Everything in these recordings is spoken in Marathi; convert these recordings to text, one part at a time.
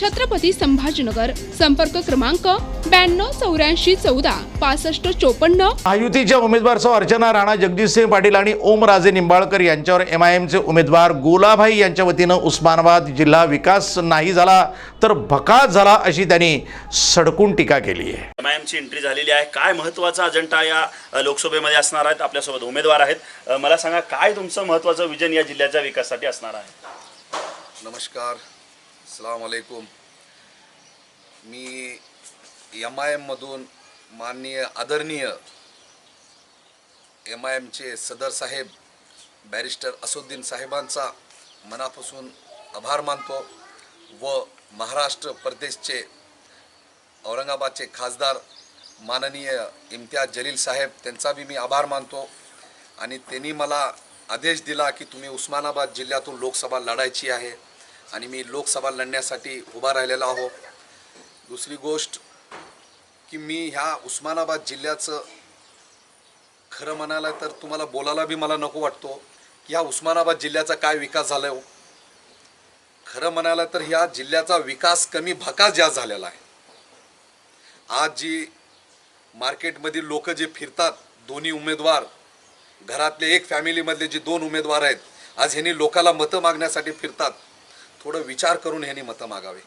छत्रपती संभाजीनगर. संपर्क क्रमांक ब्याण्णव चौऱ्याऐंशी चौदा पासष्ट चोपन्न. महायुतीच्या उमेदवार सौ अर्चना राणा जगजितसिंह पाटील आणि ओमराजे निंबाळकर यांच्यावर एम आय एमचे उमेदवार गोलाभाई यांच्या वतीनं उस्मानाबाद जिल्हा विकास नाही झाला तर भकास झाला अशी त्यांनी सडकून टीका केली आहे. एम आय एमची एंट्री झालेली आहे. काय महत्त्वाचा अजेंडा या लोकसभेमध्ये असणार आहेत? आपल्यासोबत उमेदवार आहेत. मला सांगा काय तुमचं महत्त्वाचं विजन या जिल्ह्याच्या विकासासाठी असणार आहे? नमस्कार. अस्सलाम वालेकुम मी एम आय एममधून माननीय आदरणीय एम आय एमचे सदर साहेब बॅरिस्टर असुद्दीन साहेबांचा मनापासून आभार मानतो व महाराष्ट्र प्रदेशचे औरंगाबादचे खासदार माननीय इम्तियाज जलील साहेब त्यांचा बी मी आभार मानतो आणि त्यांनी मला आदेश दिला की तुम्ही उस्मानाबाद जिल्ह्यातून लोकसभा लढायची आहे. आणि मी लोकसभा लढण्यासाठी उभा राहिलेला आहो. दुसरी गोष्ट की मी ह्या उस्मानाबाद जिल्ह्याचं खरं म्हणाला तर तुम्हाला बोलायला बी मला नको वाटतो. की ह्या उस्मानाबाद जिल्ह्याचा काय विकास झाला हो? खरं म्हणाला तर ह्या जिल्ह्याचा विकास कमी भकास जास्त झालेला आहे. आज जी मार्केटमधील लोक जे फिरतात दोन्ही उमेदवार घरातले एक फॅमिलीमधले जे दोन उमेदवार आहेत आज ह्यांनी लोकाला मतं मागण्यासाठी फिरतात. थोडं विचार करून ह्यांनी मतं मागावे.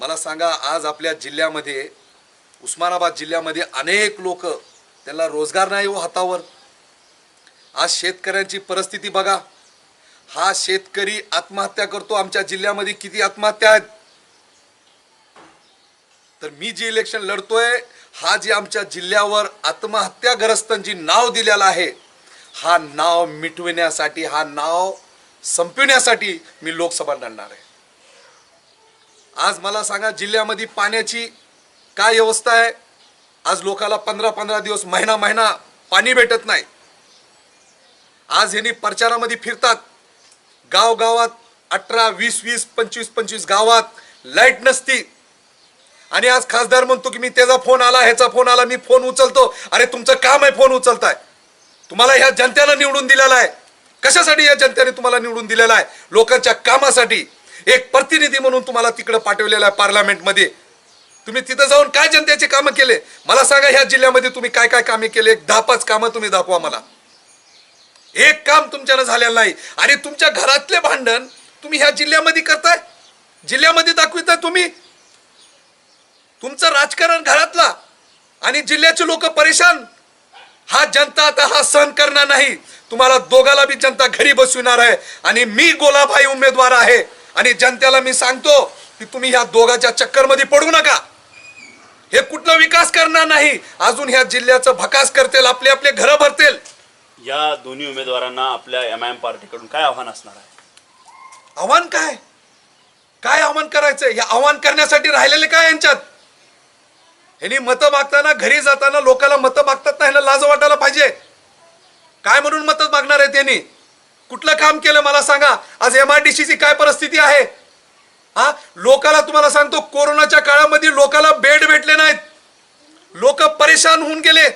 मला सांगा आज आपल्या जिल्ह्यामध्ये उस्मानाबाद जिल्ह्यामध्ये अनेक लोक त्यांना रोजगार नाही हो हातावर. आज शेतकऱ्यांची परिस्थिती बघा. हा शेतकरी आत्महत्या करतो आमच्या जिल्ह्यामध्ये किती आत्महत्या आहेत. तर मी जे इलेक्शन लढतोय हा जे आमच्या जिल्ह्यावर आत्महत्याग्रस्तांची नाव दिलेला आहे हा नाव मिटविण्यासाठी हा नाव संपविण्यासाठी मी लोकसभा लढणार आहे. आज मला सांगा जिल्ह्यामध्ये पाण्याची काय व्यवस्था आहे? आज लोकाला पंधरा पंधरा दिवस महिना महिना पाणी भेटत नाही. आज ह्यांनी प्रचारामध्ये फिरतात. गावगावात अठरा वीस वीस पंचवीस पंचवीस गावात लाइट नसती. आणि आज खासदार म्हणतो की मी त्याचा फोन आला ह्याचा फोन आला मी फोन उचलतो. अरे तुमचं काम आहे फोन उचलताय. तुम्हाला ह्या जनतेला निवडून दिलेला आहे. कशासाठी या जनतेने तुम्हाला निवडून दिलेला आहे? लोकांच्या कामासाठी. एक प्रतिनिधी म्हणून तुम्हाला तिकडे पाठवलेला आहे पार्लमेंटमध्ये. तुम्ही तिथं जाऊन काय जनतेचे कामं केले? मला सांगा ह्या जिल्ह्यामध्ये तुम्ही काय काय कामे केले? एक दहा पाच कामं तुम्ही दाखवा मला. एक काम तुमच्यानं झालेलं नाही. आणि तुमच्या घरातले भांडण तुम्ही ह्या जिल्ह्यामध्ये करताय? जिल्ह्यामध्ये दाखविताय तुम्ही? तुमचं राजकारण घरातला. आणि जिल्ह्याचे लोक परेशान. हा जनता आता हा सहन करणार नाही. तुम्हाला दोघाला बी जनता घरी बसविणार आहे. आणि मी गोलाभाई उमेदवार आहे. आणि जनतेला मी सांगतो की तुम्ही ह्या दोघाच्या चक्करमध्ये पडू नका. हे कुठला विकास करणार नाही. अजून ह्या जिल्ह्याचं भकास करतील आपले आपले घरं भरतील. या दोन्ही उमेदवारांना आपल्या एम आय एम पार्टीकडून काय आव्हान असणार आहे? आव्हान काय? काय आव्हान करायचं या आव्हान करण्यासाठी राहिलेले काय यांच्यात? यांनी मतं मागताना घरी जाताना लोकांना मतं मागतात ना ह्याला लाज वाटायला पाहिजे. काय म्हणून मतं मागणार आहे त्यांनी कुठलं काम केलं मला सांगा. आज एम आय डी सीची काय परिस्थिती आहे? हा? लोकाला तुम्हाला सांगतो कोरोनाच्या काळामध्ये लोकाला बेड भेटले नाहीत. लोक परेशान होऊन गेले.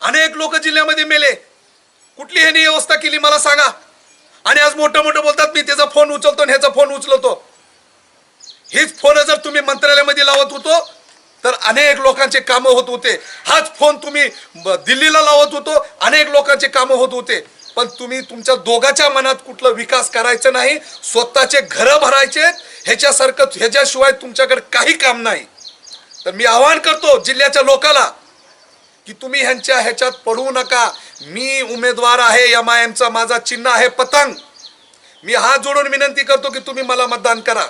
अनेक लोक जिल्ह्यामध्ये मेले. कुठली ह्यानी व्यवस्था केली मला सांगा. आणि आज मोठं मोठं बोलतात मी त्याचा फोन उचलतो आणि ह्याचा फोन उचलतो. हेच फोन जर तुम्ही मंत्रालयामध्ये लावत होतो तर अनेक लोकांचे कामं होत होते. हाच फोन तुम्ही ब- दिल्लीला लावत होतो अनेक लोकांचे कामं होत होते. पण तुम्ही तुमच्या दोघाच्या मनात कुठलं विकास करायचं नाही स्वतःचे घरं भरायचे ह्याच्यासारखं ह्याच्याशिवाय तुमच्याकडे काही काम नाही. तर मी आवाहन करतो जिल्ह्याच्या लोकाला की तुम्ही ह्यांच्या ह्याच्यात पडू नका. मी उमेदवार आहे एम आय एमचा माझा चिन्ह आहे पतंग. मी हात जोडून विनंती करतो की तुम्ही मला मतदान करा.